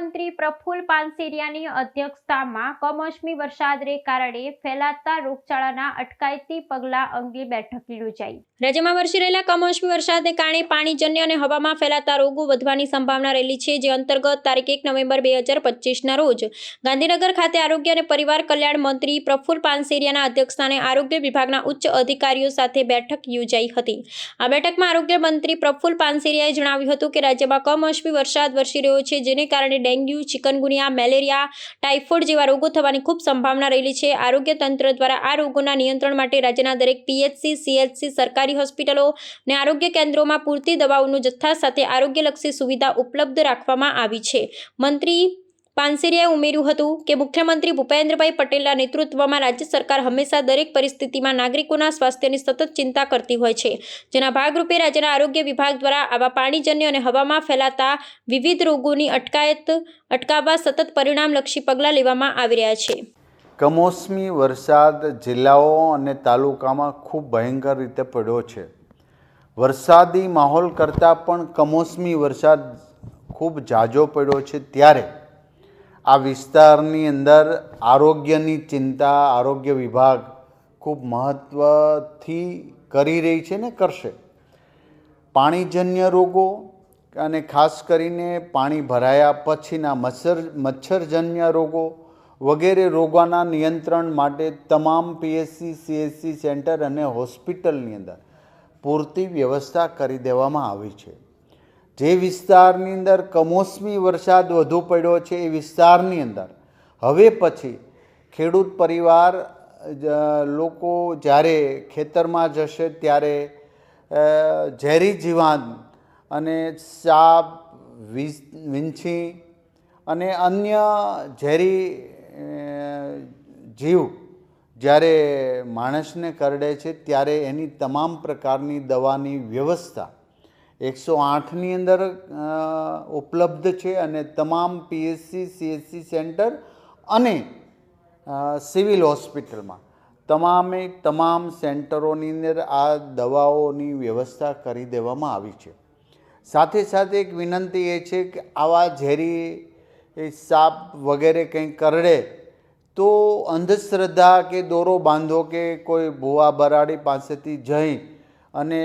મંત્રી પ્રફુલ પાનસેરિયાની અધ્યક્ષતામાં કમોસમી વરસાદને કારણે ફેલાતા રોગચાળાના અટકાયતી પગલાં અંગે બેઠક યોજાઈ. રાજ્યમાં વરસી રહેલા કમોસમી વરસાદને કારણે પાણીજન્ય અને હવામાં ફેલાતા રોગો વધવાની સંભાવના રહેલી છે, જે અંતર્ગત તારીખ એક નવેમ્બર બે હજાર પચીસના રોજ ગાંધીનગર ખાતે આરોગ્ય અને પરિવાર કલ્યાણ મંત્રી પ્રફુલ પાનસેરિયાના અધ્યક્ષસ્થાને આરોગ્ય વિભાગના ઉચ્ચ અધિકારીઓ સાથે બેઠક યોજાઈ હતી. આ બેઠકમાં આરોગ્ય મંત્રી પ્રફુલ પાનસેરિયાએ જણાવ્યું હતું કે રાજ્યમાં કમોસમી વરસાદ વરસી રહ્યો છે, જેને કારણે ડેન્ગ્યુ, ચિકનગુનિયા, મેલેરિયા, ટાઇફોઇડ જેવા રોગો થવાની ખૂબ સંભાવના રહેલી છે. આરોગ્ય તંત્ર દ્વારા આ રોગોના નિયંત્રણ માટે રાજ્યના દરેક પીએચસી, સીએચસી, સરકારી હોસ્પિટલો અને આરોગ્ય કેન્દ્રોમાં પૂરતી દવાઓનું જથ્થા સાથે આરોગ્યલક્ષી સુવિધા ઉપલબ્ધ રાખવામાં આવી છે. મંત્રી પાનસેરિયાએ ઉમેર્યું હતું કે, મુખ્યમંત્રી ભૂપેન્દ્રભાઈ પટેલના નેતૃત્વમાં રાજ્ય સરકાર હંમેશા દરેક પરિસ્થિતિમાં નાગરિકોના સ્વાસ્થ્યની સતત ચિંતા કરતી હોય છે. જેના ભાગરૂપે રાજ્યના આરોગ્ય વિભાગ દ્વારા આવા પાણીજન્ય અને હવામાં ફેલાતા વિવિધ રોગોની અટકાયત અટકાવવા સતત પરિણામલક્ષી પગલાં લેવામાં આવી રહ્યા છે. કમોસમી વરસાદ જિલ્લાઓ અને તાલુકામાં ખૂબ ભયંકર રીતે પડ્યો છે. વરસાદી માહોલ કરતાં પણ કમોસમી વરસાદ ખૂબ ઝાઝો પડ્યો છે ત્યારે આ વિસ્તારની અંદર આરોગ્યની ચિંતા આરોગ્ય વિભાગ ખૂબ મહત્ત્વથી કરી રહી છે ને કરશે. પાણીજન્ય રોગો અને ખાસ કરીને પાણી ભરાયા પછીના મચ્છર મચ્છરજન્ય રોગો વગેરે રોગોના નિયંત્રણ માટે તમામ પીએચસી સીએચસી સેન્ટર અને હોસ્પિટલની અંદર પૂરતી વ્યવસ્થા કરી દેવામાં આવી છે. જે વિસ્તારની અંદર કમોસમી વરસાદ વધુ પડ્યો છે એ વિસ્તારની અંદર, હવે પછી ખેડૂત પરિવાર લોકો જ્યારે ખેતરમાં જશે ત્યારે ઝેરી જીવાન અને સાપ વીંછી અને અન્ય ઝેરી જીવ જ્યારે માણસને કરડે છે ત્યારે એની તમામ પ્રકારની દવાની વ્યવસ્થા એકસો આઠની અંદર ઉપલબ્ધ છે અને તમામ P H C, C H C centre અને સિવિલ હોસ્પિટલમાં. તમામે તમામ સેન્ટરોની અંદર આ દવાઓની વ્યવસ્થા કરી દેવામાં આવી છે. સાથે સાથે એક વિનંતી એ છે કે આવા ઝેરી એ સાપ વગેરે કંઈ કરડે, તો અંધશ્રદ્ધા કે દોરો બાંધો કે કોઈ ભૂવા બરાડી પાસેથી જઈ અને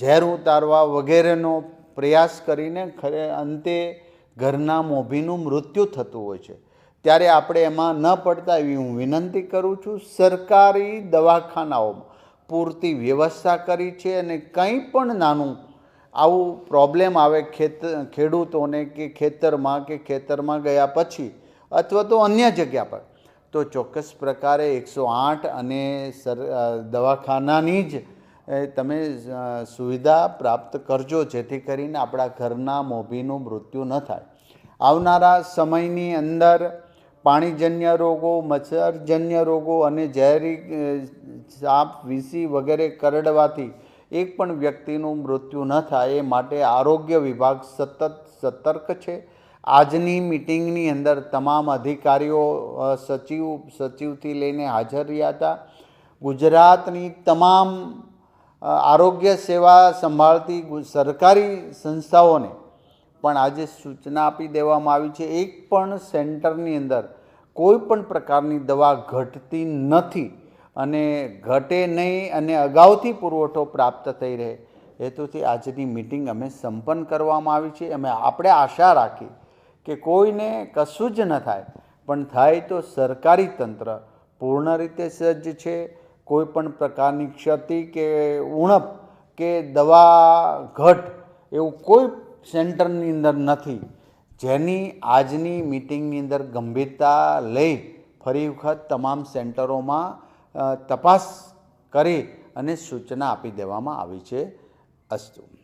ઝેર ઉતારવા વગેરેનો પ્રયાસ કરીને ખરે અંતે ઘરના મોભીનું મૃત્યુ થતું હોય છે. ત્યારે આપણે એમાં ન પડતા એવી હું વિનંતી કરું છું, સરકારી દવાખાનાઓમાં પૂરતી વ્યવસ્થા કરી છે અને કંઈ પણ નાનું આવું પ્રોબ્લેમ આવે ખેત, ખેડૂતોને કે ખેતરમાં કે ખેતરમાં ગયા પછી અથવા તો અન્ય જગ્યા પર, તો ચોક્કસ પ્રકારે એકસો આઠ અને સર દવાખાનાની જ તમે સુવિધા પ્રાપ્ત કરજો જેથી કરીને આપણા ઘરના મોભીનું મૃત્યુ ન થાય. આવનારા સમયની અંદર પાણીજન્ય રોગો, મચ્છરજન્ય રોગો અને ઝેરી સાપ, વીસી વગેરે કરડવાથી એક પણ વ્યક્તિનું મૃત્યુ ન થાય એ માટે આરોગ્ય વિભાગ સતત સતર્ક છે. આજની મિટિંગની અંદર તમામ અધિકારીઓ સચિવ, સચિવથી લઈને હાજર રહ્યા હતા. ગુજરાતની તમામ આરોગ્ય સેવા સંભાળતી સરકારી સંસ્થાઓને પણ આજે સૂચના આપી દેવામાં આવી છે. એક પણ સેન્ટરની અંદર કોઈ પણ પ્રકારની દવા ઘટતી નથી. અને ઘટે નહીં અને અગાઉથી પુરવઠો પ્રાપ્ત થઈ રહે, હેતુથી આજની મિટિંગ અમે સંપન્ન કરવામાં આવી છે. અમે આપણે આશા રાખી કે કોઈને કશું જ ન થાય, પણ થાય તો સરકારી તંત્ર પૂર્ણ રીતે સજ્જ છે. કોઈ પણ પ્રકારની ક્ષતિ કે ઉણપ કે દવા ઘટ એવું કોઈ સેન્ટરની અંદર નથી. જેની આજની મિટિંગની અંદર ગંભીરતા લઈ ફરી વખત તમામ સેન્ટરોમાં તપાસ કરી અને સૂચના આપી દેવામાં આવી છે અસ્તુ.